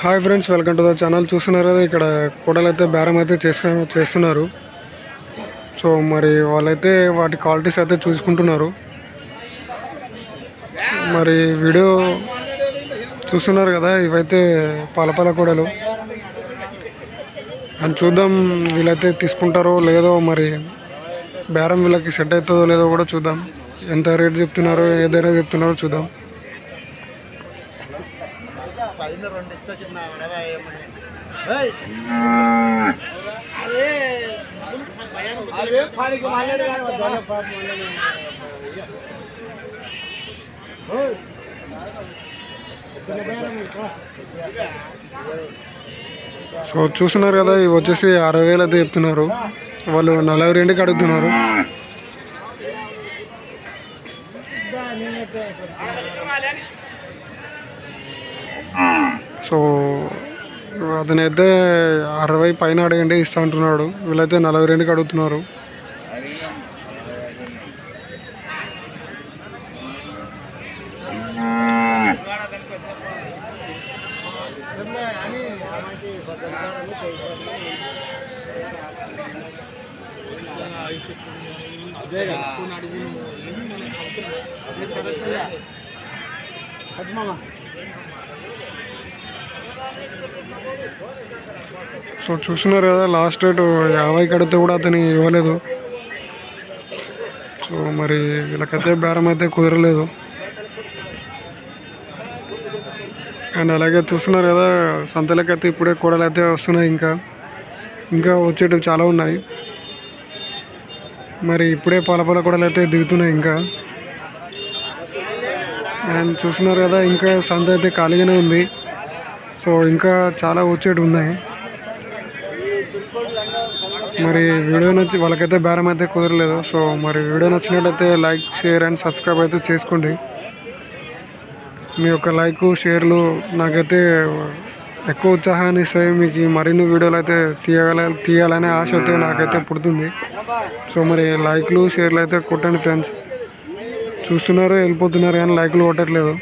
Hi friends welcome to the channel. చూస్తున్నారు కదా ఇక్కడ కూడలు అయితే బేరం అయితే చేస్తు చేస్తున్నారు. సో మరి వాళ్ళైతే వాటి క్వాలిటీస్ అయితే చూసుకుంటున్నారు. మరి వీడియో చూస్తున్నారు కదా ఇవైతే పాలపాల కూడలు. అని చూద్దాం వీళ్ళైతే తీసుకుంటారో లేదో మరి బేరం వీళ్ళకి సెట్ అవుతుందో లేదో కూడా చూద్దాం. ఎంత రేట్ చెప్తున్నారో ఏదైనా చెప్తున్నారో చూద్దాం. పదిలో రెండు ఇస్తా చిన్న సో చూస్తున్నారు కదా ఇవి వచ్చేసి అరవై వేలు అయితే చెప్తున్నారు. వాళ్ళు నలభై రెండుకి అడుగుతున్నారు. సో అతనైతే అరవై పైన అడగండి ఇస్తా అంటున్నాడు. వీళ్ళైతే నలభై రెండుకి అడుగుతున్నారు. సో చూస్తున్నారు కదా లాస్ట్ రేటు యాభై కడితే కూడా అతను ఇవ్వలేదు. సో మరి వీళ్ళకైతే బేరం అయితే కుదరలేదు. అండ్ అలాగే చూస్తున్నారు కదా సంతలకైతే ఇప్పుడే కూడలు అయితే వస్తున్నాయి ఇంకా. ఇంకా వచ్చేటివి చాలా ఉన్నాయి. మరి ఇప్పుడే పాల పాల కూడలు అయితే దిగుతున్నాయి ఇంకా. అండ్ చూస్తున్నారు కదా ఇంకా సంత అయితే ఖాళీగానే ఉంది. సో ఇంకా చాలా వచ్చేటివి ఉన్నాయి. మరి వీడియో నచ్చి వాళ్ళకైతే బేరం అయితే కుదరలేదు. సో మరి వీడియో నచ్చినట్లయితే లైక్ షేర్ అండ్ సబ్స్క్రైబ్ అయితే చేసుకోండి. మీ యొక్క లైక్ షేర్లు నాకైతే ఎక్కువ ఉత్సాహాన్ని ఇస్తాయి. మీకు మరిన్ని వీడియోలు అయితే తీయగల తీయాలనే ఆశ అయితే నాకైతే పుడుతుంది. సో మరి లైక్లు షేర్లు అయితే కొట్టండి ఫ్రెండ్స్. చూస్తున్నారు వెళ్ళిపోతున్నారు కానీ లైక్లు కొట్టట్లేదు.